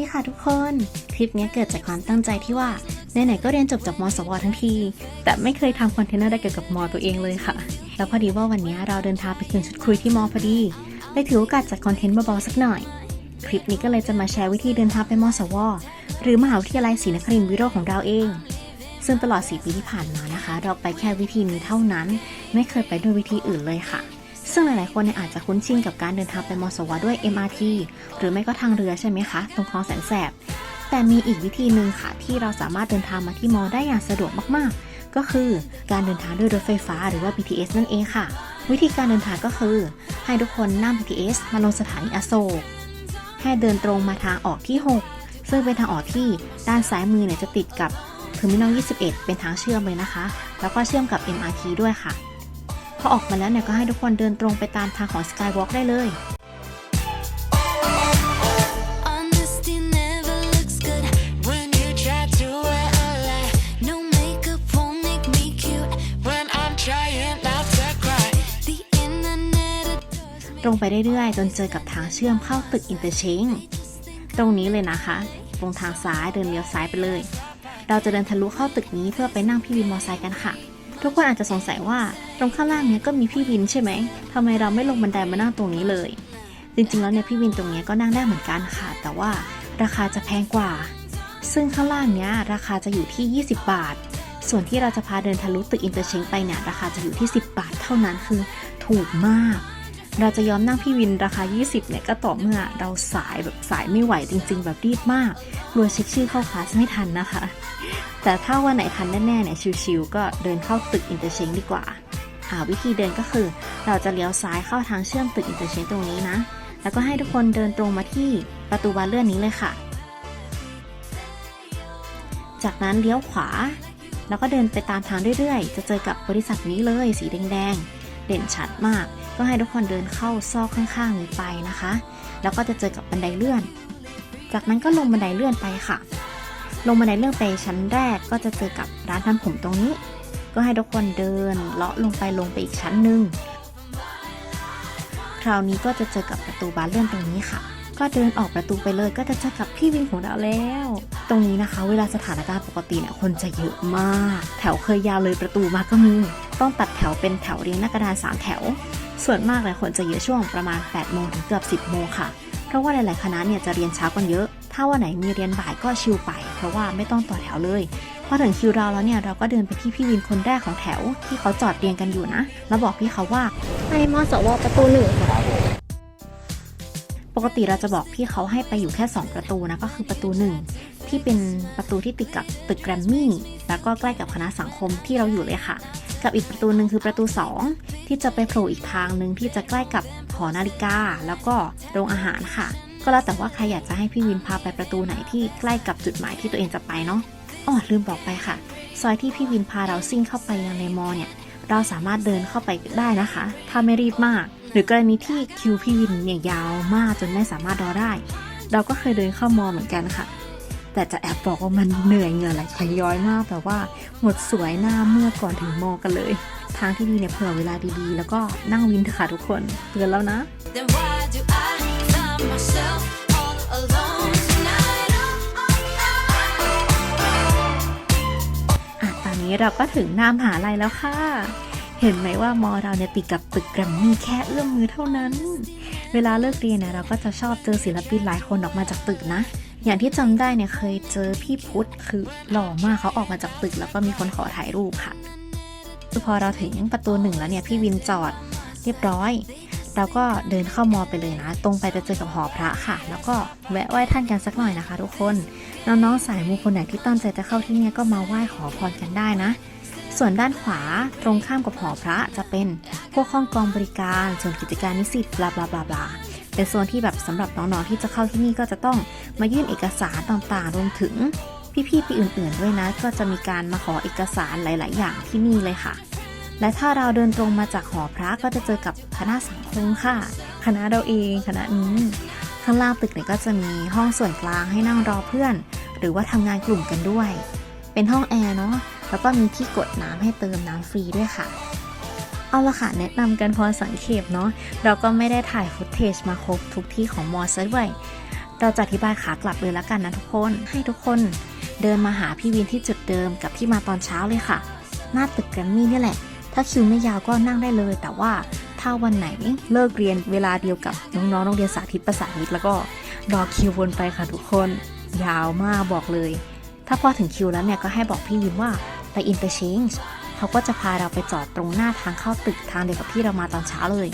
ดีค่ะทุกคน คลิปนี้เกิดจากความตั้งใจที่ว่าไหนๆก็เรียนจบจากมสวทั้งที แต่ไม่เคยทำคอนเทนต์อะไรเกี่ยวกับมตัวเองเลยค่ะ แล้วพอดีว่าวันนี้เราเดินทางไปคืนชุดคุยที่มอพอดีเลยถือโอกาสจัดคอนเทนต์เบาๆสักหน่อย คลิปนี้ก็เลยจะมาแชร์วิธีเดินทางไปมสว หรือมหาวิทยาลัยศรีนครินทร์วิโรจน์ของเราเอง ซึ่งตลอด 4 ปีที่ผ่านมานะคะ เราไปแค่วิธีนี้เท่านั้น ไม่เคยไปด้วยวิธีอื่นเลยค่ะ ซึ่งหลายๆคนเนี่ยอาจจะคุ้นชินกับการเดินทางไปมอสวด้วย MRT หรือไม่ก็ทางเรือใช่ไหมคะ ตรงคลองแสนแสบ แต่มีอีกวิธีหนึ่งค่ะ ที่เราสามารถเดินทางมาที่มอได้อย่างสะดวกมากๆ ก็คือการเดินทางด้วยรถไฟฟ้าหรือว่า BTS นั่นเองค่ะ วิธีการเดินทางก็คือ ให้ทุกคนนั่ง BTS มาลงสถานีอโศกให้เดินตรงมาทางออกที่ 6 ซึ่งเป็นทางออกที่ด้านซ้ายมือเนี่ยจะติดกับเทอร์มินอล 21 เป็นทางเชื่อมเลยนะคะ แล้วก็เชื่อมกับ MRT ด้วยค่ะ พอออกมาแล้วเนี่ยก็ให้ทุกคนเดินตรงไปตามทางของ Skywalk ได้เลย Honesty never looks good when you try to wear a lie. No makeup won't make me cute when I'm trying not to cry. The internet adores me. ตรงไปเรื่อยๆ จนเจอกับทางเชื่อมเข้าตึกอินเตอร์เชงตรงนี้เลยนะคะ ตรงทางซ้ายเดินเลี้ยวซ้ายไปเลย เราจะเดินทะลุเข้าตึกนี้เพื่อไปนั่งพี่วินมอไซค์กันค่ะ ทุกคนอาจจะสงสัยว่า ตรงข้างล่างเนี้ยก็มีพี่วินใช่ไหมทำไมเราไม่ลงบันไดมานั่งตรงนี้เลย จริงๆแล้วเนี่ยพี่วินตรงเนี้ยก็นั่งได้เหมือนกันค่ะ แต่ว่าราคาจะแพงกว่า ซึ่งข้างล่างเนี้ยราคาจะอยู่ที่ 20 บาท ส่วนที่เราจะพาเดินทะลุตึกอินเตอร์เชงไปเนี่ยราคาจะอยู่ที่ 10 บาทเท่านั้นคือถูกมาก เราจะยอมนั่งพี่วินราคา 20เนี่ยก็ต่อเมื่อเราสายแบบสายไม่ไหวจริง ๆ แบบรีบมากกลัวเช็คชื่อเข้าคลาสไม่ทันนะคะ แต่ถ้าวันไหนทันแน่ๆเนี่ยชิวๆก็เดินเข้าตึกอินเตอร์เชงดีกว่า วิธีเดินก็คือ เราจะเลี้ยวซ้ายเข้าทางเชื่อมตึกอินเตอร์เชงตรงนี้นะ แล้วก็ให้ทุกคนเดินตรงมาที่ประตูบานเลื่อนนี้เลยค่ะ จากนั้นเลี้ยวขวา แล้วก็เดินไปตามทางเรื่อยๆ จะเจอกับบริษัทนี้เลยสีแดงๆ เด่นชัดมาก ก็ให้ทุกคนเดินเข้าซอกข้างๆนี้ไปนะคะ แล้วก็จะเจอกับบันไดเลื่อน จากนั้นก็ลงบันไดเลื่อนไปค่ะ ลงบันไดเลื่อนไปชั้นแรกก็จะเจอกับร้านทำผมตรงนี้ ก็ให้ทุกคนเดินเลาะลงไปลงไปอีกชั้นหนึ่งคราวนี้ก็จะเจอกับประตูบานเลื่อนตรงนี้ค่ะ ก็เดินออกประตูไปเลยก็จะเจอกับพี่วินของเราแล้ว ตรงนี้นะคะ เวลาสถานการณ์ปกติเนี่ยคนจะเยอะมาก แถวเคยยาวเลยประตูมากก็มีต้องตัดแถวเป็นแถวเรียงหน้ากระดานสามแถว ส่วนมากเลยคนจะเยอะช่วงประมาณ8โมงถึงเกือบ10โมงค่ะ เพราะว่าหลาย ๆ คณะเนี่ยจะเรียนเช้ากันเยอะ ถ้าวันไหนมีเรียนบ่ายก็ชิลไป เพราะว่าไม่ต้องต่อแถวเลย พอถึงคิวเราแล้วเนี่ยเราก็เดินไปที่พี่วินคนแรกของแถว ที่เขาจอดเรียงกันอยู่นะ แล้วบอกพี่เขาว่าไปมสวประตูหนึ่งค่ะปกติเราจะบอกพี่เขาให้ไปอยู่แค่ 2 ประตูนะก็คือประตู 1 ที่เป็นประตูที่ติดกับตึกแกรมมี่แล้วก็ใกล้กับคณะสังคมที่เราอยู่เลยค่ะ กับอีกประตูหนึ่งคือประตู 2 ที่จะไปโผล่อีกทางหนึ่งที่จะใกล้กับหอนาฬิกา แล้วก็โรงอาหารค่ะ ก็แล้วแต่ว่าใครอยากจะให้พี่วินพาไปประตูไหนที่ใกล้กับจุดหมายที่ตัวเองจะไปเนาะ อ๋อลืมบอกไปค่ะ ซอยที่พี่วินพาเราซิ่งเข้าไปยังในมอเนี่ย เราสามารถเดินเข้าไปได้นะคะ ถ้าไม่รีบมาก หรือกรณีที่คิวพี่วินเนี่ยยาวมากจนไม่สามารถรอได้ เราก็เคยเดินเข้ามอเหมือนกันค่ะ แต่จะแอบบอกว่ามันเหนื่อยเหงื่อไหลคย้อยมากแบบว่าหมดสวยหน้าเมื่อก่อนถึงมอกันเลย ทางที่ดีเนี่ยเผื่อเวลาดีๆ แล้วก็นั่งวินเถอะค่ะทุกคนเตือนแล้วนะ Then why do I find myself นี้เราก็ถึงหน้ามหาลัยแล้วค่ะ เห็นไหมว่ามอเราเนี่ยติดกับตึกแกรมมี่แค่เอื้อมมือเท่านั้น เวลาเลิกเรียนเนี่ยเราก็จะชอบเจอศิลปินหลายคนออกมาจากตึกนะ อย่างที่จำได้เนี่ยเคยเจอพี่พุทธคือหล่อมากเขาออกมาจากตึก แล้วก็มีคนขอถ่ายรูปค่ะคือพอเราถึงประตูหนึ่งแล้วเนี่ยพี่วินจอดเรียบร้อย เราก็เดินเข้ามอไปเลยนะ ตรงไปจะเจอกับหอพระค่ะ แล้วก็แวะไหว้ท่านกันสักหน่อยนะคะ ทุกคน น้องๆสายมูคนไหนที่ตั้งใจจะเข้าที่นี่ก็มาไหว้ขอพรกันได้นะ ส่วนด้านขวาตรงข้ามกับหอพระจะเป็นพวกห้องกองบริการส่วนกิจการนิสิตบลาบลาบลาบลาเป็นโซนที่แบบสำหรับน้องๆที่จะเข้าที่นี่ก็จะต้องมายื่นเอกสารต่างๆรวมถึงพี่ๆปีอื่น ๆ ด้วยนะ ก็จะมีการมาขอเอกสารหลาย ๆ อย่างที่นี่เลยค่ะ และถ้าเราเดินตรงมาจากหอพระก็จะเจอกับคณะสังคมค่ะ คณะเราเองคณะนี้ข้างล่างตึกเนี่ยก็จะมีห้องส่วนกลางให้นั่งรอเพื่อน หรือว่าทำงานกลุ่มกันด้วย เป็นห้องแอร์เนาะแล้วก็มีที่กดน้ำให้เติมน้ำฟรีด้วยค่ะเอาละค่ะแนะนำกันพอสังเขปเนาะเราก็ไม่ได้ถ่ายฟุตเทจมาครบทุกที่ของมอซะด้วยเราจะอธิบายขากลับเลยละกันนะทุกคนให้ทุกคนเดินมาหาพี่วินที่จุดเดิมกับที่มาตอนเช้าเลยค่ะ หน้าตึกแกรมมี่นี่แหละ ถ้าคิวไม่ยาวก็นั่งได้เลย แต่ว่าถ้าวันไหนเลิกเรียนเวลาเดียวกับน้องๆโรงเรียนสาธิตประสานมิตรแล้วก็รอคิววนไปค่ะทุกคน ยาวมากบอกเลย ถ้าพอถึงคิวแล้วเนี่ยก็ให้บอกพี่วินว่าไปอินเตอร์เชนจ์เขาก็จะพาเราไปจอดตรงหน้าทางเข้าตึกทางเดียวกับที่เรามาตอนเช้าเลย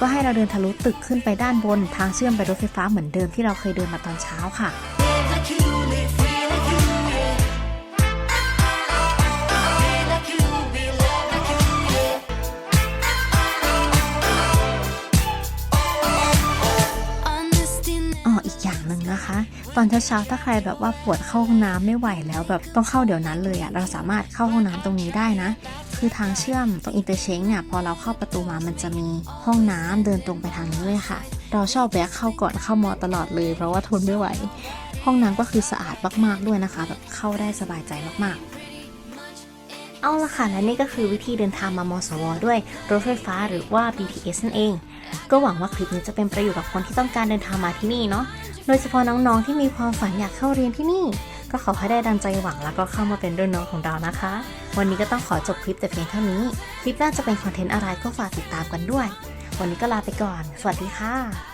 ก็ให้เราเดินทะลุตึกขึ้นไปด้านบนทางเชื่อมไปรถไฟฟ้าเหมือนเดิมที่เราเคยเดินมาตอนเช้าค่ะ อนเช้าๆถ้าใครแบบว่าปวดเข้าห้องน้ำไม่ไหวแล้วแบบต้องเข้าเดี๋ยวนั้นเลยอะ่ะเราสามารถเข้าห้องน้ำตรงนี้ได้นะ คือทางเชื่อมตรงอินเตอร์เชงเนี่ยพอเราเข้าประตูมามันจะมีห้องน้ำเดินตรงไปทางนี้เลยค่ะ เราชอบแวะเข้าก่อนเข้ามอตลอดเลย เพราะว่าทนไม่ไหว ห้องน้ำก็คือสะอาดมากๆด้วยนะคะ แบบเข้าได้สบายใจมากๆเอาละค่ะ และนี่ก็คือวิธีเดินทางมามสว ด้วยรถไฟฟ้าหรือว่า BTS นั่นเอง ก็หวังว่าคลิปนี้จะเป็นประโยชน์กับคนที่ต้องการเดินทางมาที่นี่เนาะ ดยเฉพาะน้องๆที่มีความฝันอยากเข้าเรียนที่นี่ ก็ขอให้ได้ดังใจหวังแล้วก็เข้ามาเป็นรุ่นน้องของเรานะคะ วันนี้ก็ต้องขอจบคลิปแต่เพียงเท่านี้ คลิปหน้าจะเป็นคอนเทนต์อะไรก็ฝากติดตามกันด้วย วันนี้ก็ลาไปก่อน สวัสดีค่ะ